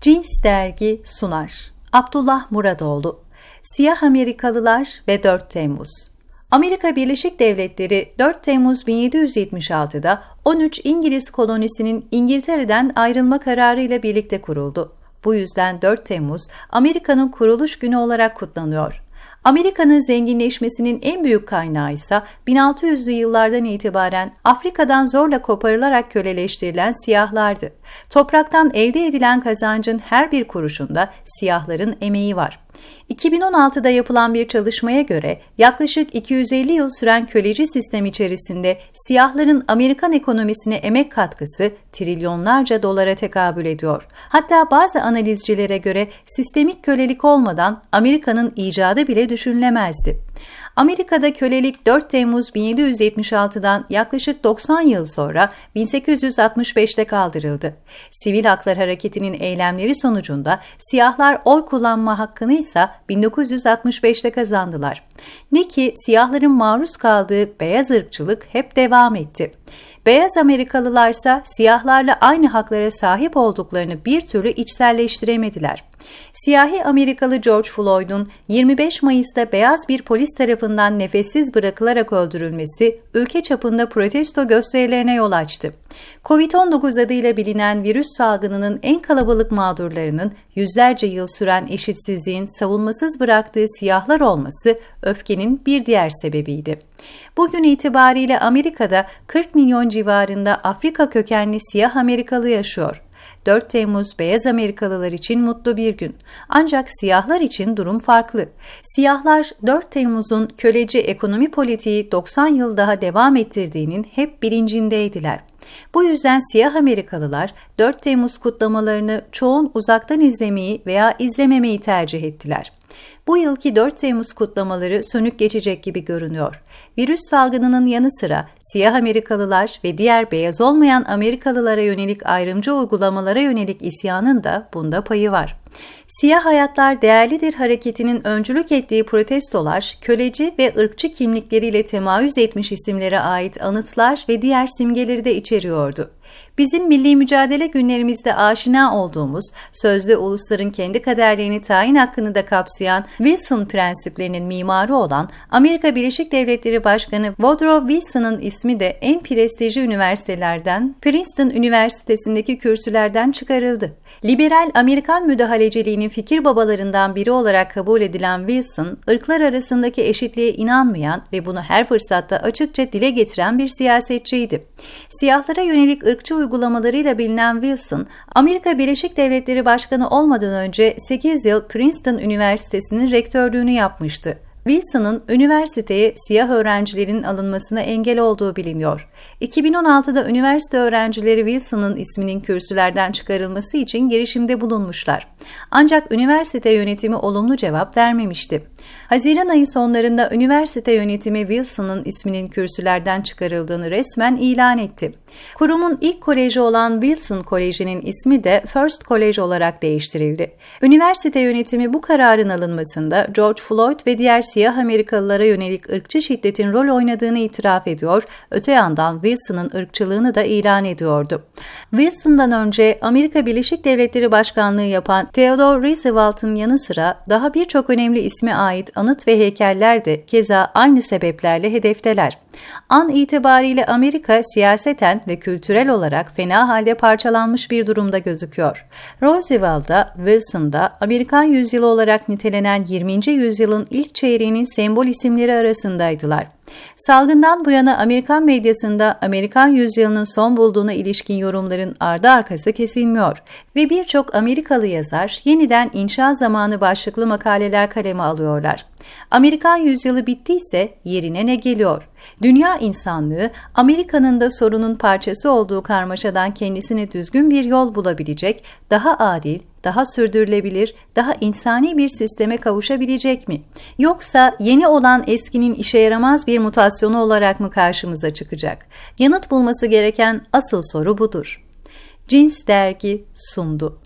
Cins Dergi sunar. Abdullah Muradoğlu Siyah Amerikalılar ve 4 Temmuz Amerika Birleşik Devletleri 4 Temmuz 1776'da 13 İngiliz kolonisinin İngiltere'den ayrılma kararıyla birlikte kuruldu. Bu yüzden 4 Temmuz Amerika'nın kuruluş günü olarak kutlanıyor. Amerika'nın zenginleşmesinin en büyük kaynağı ise 1600'lü yıllardan itibaren Afrika'dan zorla koparılarak köleleştirilen siyahlardı. Topraktan elde edilen kazancın her bir kuruşunda siyahların emeği var. 2016'da yapılan bir çalışmaya göre yaklaşık 250 yıl süren köleci sistem içerisinde siyahların Amerikan ekonomisine emek katkısı trilyonlarca dolara tekabül ediyor. Hatta bazı analizcilere göre sistemik kölelik olmadan Amerika'nın icadı bile düşünülemezdi. Amerika'da kölelik 4 Temmuz 1776'dan yaklaşık 90 yıl sonra 1865'te kaldırıldı. Sivil Haklar Hareketi'nin eylemleri sonucunda siyahlar oy kullanma hakkını ise 1965'te kazandılar. Ne ki siyahların maruz kaldığı beyaz ırkçılık hep devam etti. Beyaz Amerikalılarsa siyahlarla aynı haklara sahip olduklarını bir türlü içselleştiremediler. Siyahi Amerikalı George Floyd'un 25 Mayıs'ta beyaz bir polis tarafından nefessiz bırakılarak öldürülmesi ülke çapında protesto gösterilerine yol açtı. Covid-19 adıyla bilinen virüs salgınının en kalabalık mağdurlarının yüzlerce yıl süren eşitsizliğin savunmasız bıraktığı siyahlar olması öfkenin bir diğer sebebiydi. Bugün itibariyle Amerika'da 40 milyon civarında Afrika kökenli siyah Amerikalı yaşıyor. 4 Temmuz beyaz Amerikalılar için mutlu bir gün. Ancak siyahlar için durum farklı. Siyahlar 4 Temmuz'un köleci ekonomi politiği 90 yıl daha devam ettirdiğinin hep bilincindeydiler. Bu yüzden siyah Amerikalılar 4 Temmuz kutlamalarını çoğun uzaktan izlemeyi veya izlememeyi tercih ettiler. Bu yılki 4 Temmuz kutlamaları sönük geçecek gibi görünüyor. Virüs salgınının yanı sıra siyah Amerikalılar ve diğer beyaz olmayan Amerikalılara yönelik ayrımcı uygulamalara yönelik isyanın da bunda payı var. Siyah Hayatlar Değerlidir hareketinin öncülük ettiği protestolar, köleci ve ırkçı kimlikleriyle temayüz etmiş isimlere ait anıtlar ve diğer simgeleri de içeriyordu. Bizim milli mücadele günlerimizde aşina olduğumuz, sözde ulusların kendi kaderlerini tayin hakkını da kapsayan Wilson prensiplerinin mimarı olan Amerika Birleşik Devletleri Başkanı Woodrow Wilson'ın ismi de en prestijli üniversitelerden Princeton Üniversitesi'ndeki kürsülerden çıkarıldı. Liberal Amerikan müdahaleciliğinin fikir babalarından biri olarak kabul edilen Wilson, ırklar arasındaki eşitliğe inanmayan ve bunu her fırsatta açıkça dile getiren bir siyasetçiydi. Siyahlara yönelik ırkçı uygulamalarıyla bilinen Wilson, Amerika Birleşik Devletleri Başkanı olmadan önce 8 yıl Princeton Üniversitesi'nin rektörlüğünü yapmıştı. Wilson'ın üniversiteye siyah öğrencilerin alınmasına engel olduğu biliniyor. 2016'da üniversite öğrencileri Wilson'ın isminin kürsülerden çıkarılması için girişimde bulunmuşlar. Ancak üniversite yönetimi olumlu cevap vermemişti. Haziran ayı sonlarında üniversite yönetimi Wilson'ın isminin kürsülerden çıkarıldığını resmen ilan etti. Kurumun ilk koleji olan Wilson Koleji'nin ismi de First College olarak değiştirildi. Üniversite yönetimi bu kararın alınmasında George Floyd ve diğer siyah Amerikalılara yönelik ırkçı şiddetin rol oynadığını itiraf ediyor, öte yandan Wilson'ın ırkçılığını da ilan ediyordu. Wilson'dan önce Amerika Birleşik Devletleri Başkanlığı yapan Theodore Roosevelt'ın yanı sıra daha birçok önemli isme ait anıt ve heykeller de keza aynı sebeplerle hedefteler. An itibariyle Amerika siyaseten ve kültürel olarak fena halde parçalanmış bir durumda gözüküyor. Roosevelt'da, Wilson'da Amerikan yüzyılı olarak nitelenen 20. yüzyılın ilk çeyreğinin sembol isimleri arasındaydılar. Salgından bu yana Amerikan medyasında Amerikan yüzyılının son bulduğuna ilişkin yorumların ardı arkası kesilmiyor ve birçok Amerikalı yazar yeniden inşa zamanı başlıklı makaleler kaleme alıyorlar. Amerikan yüzyılı bittiyse yerine ne geliyor? Dünya insanlığı Amerika'nın da sorunun parçası olduğu karmaşadan kendisine düzgün bir yol bulabilecek, daha adil, daha sürdürülebilir, daha insani bir sisteme kavuşabilecek mi? Yoksa yeni olan eskinin işe yaramaz bir mutasyonu olarak mı karşımıza çıkacak? Yanıt bulması gereken asıl soru budur. Cins Dergi sundu.